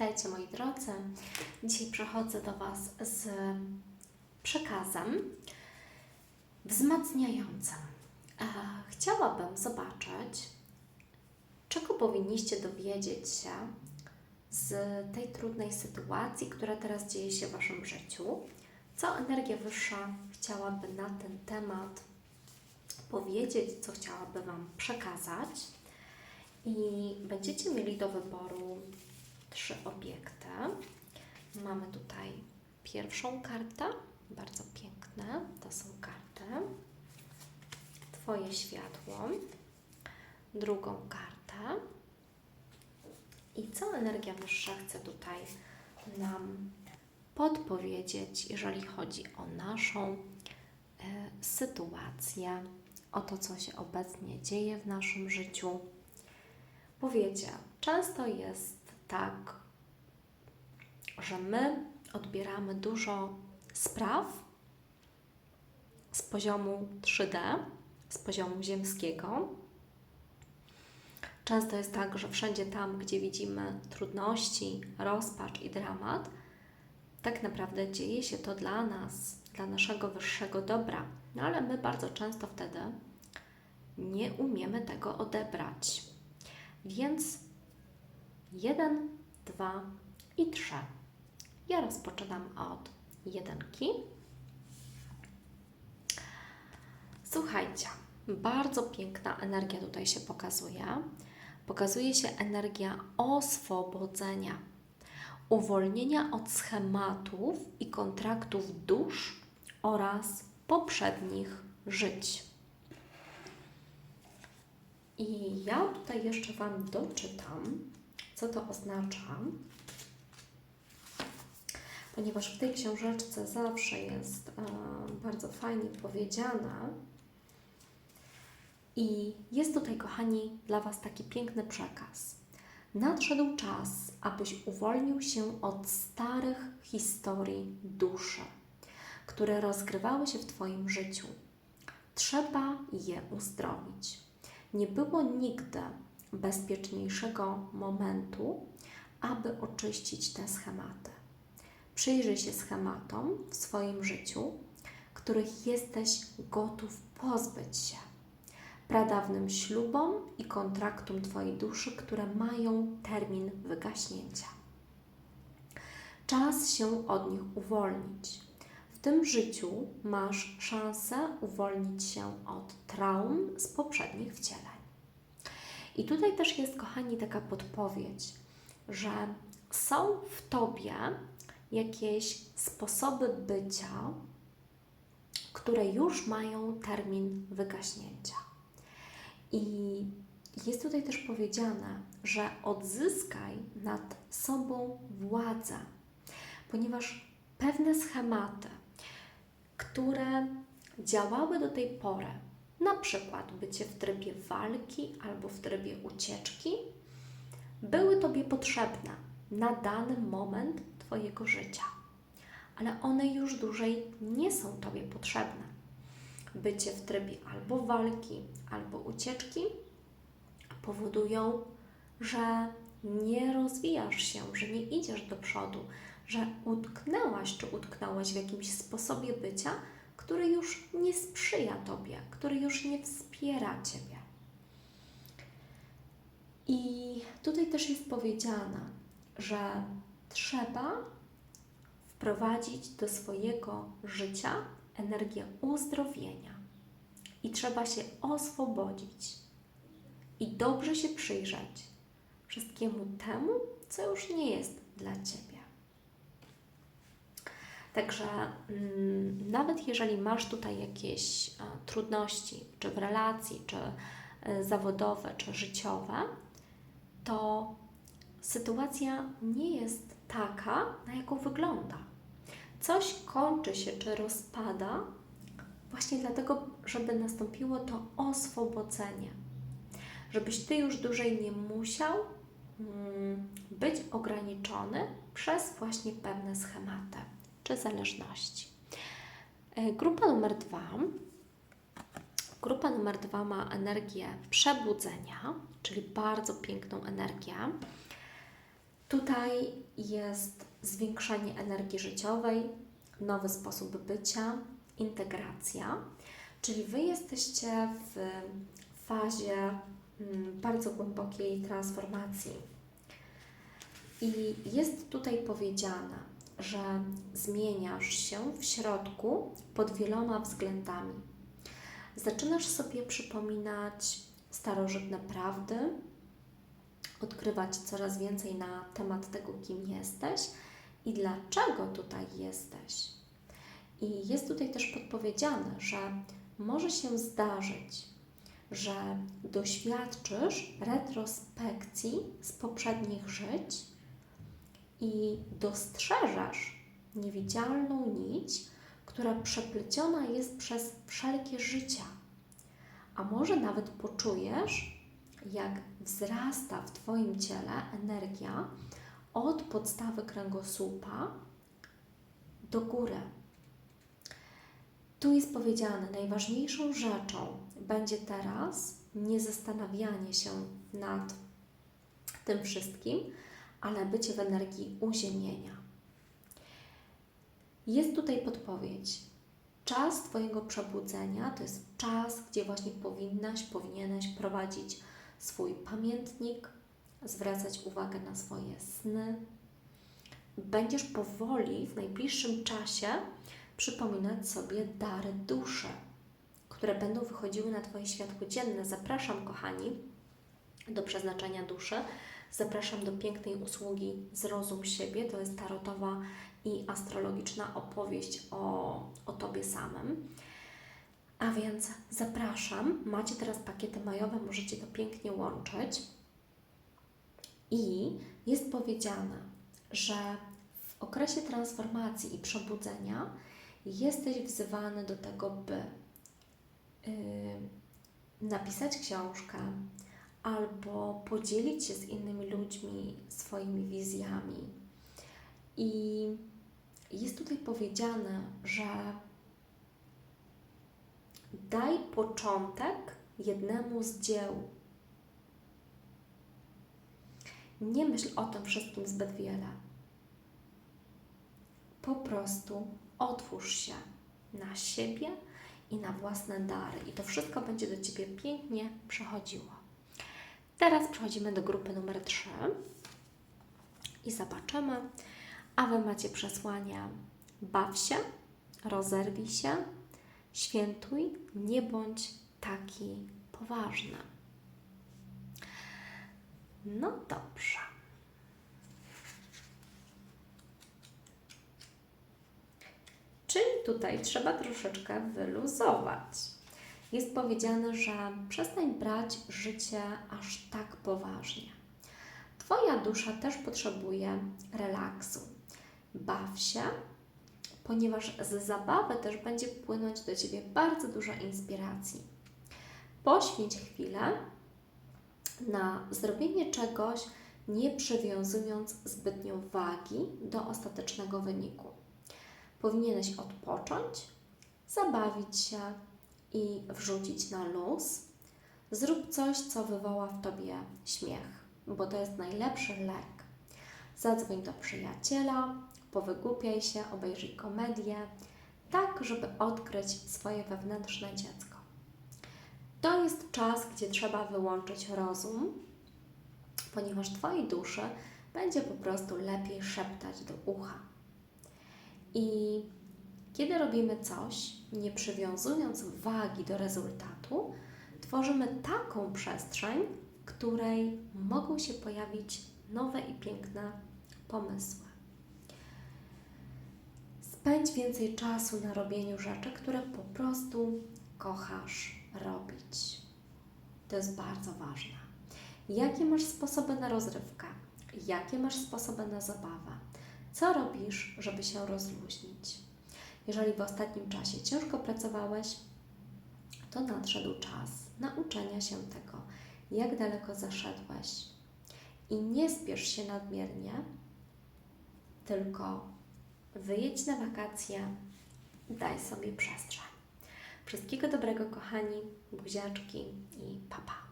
Witajcie moi drodzy. Dzisiaj przechodzę do Was z przekazem wzmacniającym. E, Chciałabym zobaczyć, czego powinniście dowiedzieć się z tej trudnej sytuacji, która teraz dzieje się w Waszym życiu. Co energia wyższa chciałaby na ten temat powiedzieć, co chciałaby Wam przekazać. I będziecie mieli do wyboru trzy obiekty. Mamy tutaj pierwszą kartę, bardzo piękne, to są karty. Twoje światło, drugą kartę. I co energia wyższa chce tutaj nam podpowiedzieć, jeżeli chodzi o naszą e, sytuację, o to, co się obecnie dzieje w naszym życiu. Bo wiecie, często jest tak, że my odbieramy dużo spraw z poziomu 3D, z poziomu ziemskiego. Często jest tak, że wszędzie tam, gdzie widzimy trudności, rozpacz i dramat, tak naprawdę dzieje się to dla nas, dla naszego wyższego dobra. No ale my bardzo często wtedy nie umiemy tego odebrać. Więc jeden, dwa i trzy. Ja rozpoczynam od jedynki. Słuchajcie, bardzo piękna energia tutaj się pokazuje. Pokazuje się energia oswobodzenia, uwolnienia od schematów i kontraktów dusz oraz poprzednich żyć. I ja tutaj jeszcze Wam doczytam, co to oznacza, ponieważ w tej książeczce zawsze jest e, bardzo fajnie powiedziane. I jest tutaj, kochani, dla Was taki piękny przekaz. Nadszedł czas, abyś uwolnił się od starych historii duszy, które rozgrywały się w Twoim życiu. Trzeba je uzdrowić. Nie było nigdy bezpieczniejszego momentu, aby oczyścić te schematy. Przyjrzyj się schematom w swoim życiu, których jesteś gotów pozbyć się. Pradawnym ślubom i kontraktom Twojej duszy, które mają termin wygaśnięcia. Czas się od nich uwolnić. W tym życiu masz szansę uwolnić się od traum z poprzednich wcieleń. I tutaj też jest, kochani, taka podpowiedź, że są w Tobie jakieś sposoby bycia, które już mają termin wygaśnięcia. I jest tutaj też powiedziane, że odzyskaj nad sobą władzę, ponieważ pewne schematy, które działały do tej pory, na przykład bycie w trybie walki albo w trybie ucieczki, były Tobie potrzebne na dany moment Twojego życia, ale one już dłużej nie są Tobie potrzebne. Bycie w trybie albo walki, albo ucieczki powodują, że nie rozwijasz się, że nie idziesz do przodu, że utknęłaś czy utknąłeś w jakimś sposobie bycia, który już nie sprzyja Tobie, który już nie wspiera Ciebie. I tutaj też jest powiedziane, że trzeba wprowadzić do swojego życia energię uzdrowienia i trzeba się oswobodzić i dobrze się przyjrzeć wszystkiemu temu, co już nie jest dla Ciebie. Także mm, nawet jeżeli masz tutaj jakieś e, trudności, czy w relacji, czy e, zawodowe, czy życiowe, to sytuacja nie jest taka, na jaką wygląda. Coś kończy się, czy rozpada właśnie dlatego, żeby nastąpiło to oswobodzenie. Żebyś Ty już dłużej nie musiał mm, być ograniczony przez właśnie pewne schematy czy zależności. E, Grupa numer dwa. Grupa numer dwa ma energię przebudzenia, czyli bardzo piękną energię. Tutaj jest zwiększenie energii życiowej, nowy sposób bycia, integracja, czyli Wy jesteście w fazie mm, bardzo głębokiej transformacji. I jest tutaj powiedziane, że zmieniasz się w środku pod wieloma względami. Zaczynasz sobie przypominać starożytne prawdy, odkrywać coraz więcej na temat tego, kim jesteś i dlaczego tutaj jesteś. I jest tutaj też podpowiedziane, że może się zdarzyć, że doświadczysz retrospekcji z poprzednich żyć i dostrzeżesz niewidzialną nić, która przepleciona jest przez wszelkie życia. A może nawet poczujesz, jak wzrasta w Twoim ciele energia od podstawy kręgosłupa do góry. Tu jest powiedziane, najważniejszą rzeczą będzie teraz nie zastanawianie się nad tym wszystkim, ale bycie w energii uziemienia. Jest tutaj podpowiedź. Czas Twojego przebudzenia to jest czas, gdzie właśnie powinnaś, powinieneś prowadzić swój pamiętnik, zwracać uwagę na swoje sny. Będziesz powoli w najbliższym czasie przypominać sobie dary duszy, które będą wychodziły na Twoje światło dzienne. Zapraszam, kochani, do przeznaczenia duszy. Zapraszam do pięknej usługi Zrozum siebie. To jest tarotowa i astrologiczna opowieść o, o Tobie samym. A więc zapraszam. Macie teraz pakiety majowe, możecie to pięknie łączyć. I jest powiedziane, że w okresie transformacji i przebudzenia jesteś wzywany do tego, by yy, napisać książkę albo podzielić się z innymi ludźmi swoimi wizjami. I jest tutaj powiedziane, że daj początek jednemu z dzieł. Nie myśl o tym wszystkim zbyt wiele. Po prostu otwórz się na siebie i na własne dary, i to wszystko będzie do Ciebie pięknie przechodziło. Teraz przechodzimy do grupy numer 3 i zobaczymy, a Wy macie przesłania baw się, rozerwij się, świętuj, nie bądź taki poważny. No dobrze. Czyli tutaj trzeba troszeczkę wyluzować. Jest powiedziane, że przestań brać życie aż tak poważnie. Twoja dusza też potrzebuje relaksu. Baw się, ponieważ z zabawy też będzie płynąć do Ciebie bardzo dużo inspiracji. Poświęć chwilę na zrobienie czegoś, nie przywiązując zbytnio wagi do ostatecznego wyniku. Powinieneś odpocząć, zabawić się i wrzucić na luz. Zrób coś, co wywoła w Tobie śmiech, bo to jest najlepszy lek. Zadzwoń do przyjaciela, powygłupiaj się, obejrzyj komedię, tak, żeby odkryć swoje wewnętrzne dziecko. To jest czas, gdzie trzeba wyłączyć rozum, ponieważ Twojej duszy będzie po prostu lepiej szeptać do ucha. I kiedy robimy coś, nie przywiązując wagi do rezultatu, tworzymy taką przestrzeń, w której mogą się pojawić nowe i piękne pomysły. Spędź więcej czasu na robieniu rzeczy, które po prostu kochasz robić. To jest bardzo ważne. Jakie masz sposoby na rozrywkę? Jakie masz sposoby na zabawę? Co robisz, żeby się rozluźnić? Jeżeli w ostatnim czasie ciężko pracowałeś, to nadszedł czas nauczenia się tego, jak daleko zaszedłeś. I nie spiesz się nadmiernie, tylko wyjedź na wakacje, daj sobie przestrzeń. Wszystkiego dobrego, kochani, buziaczki i papa.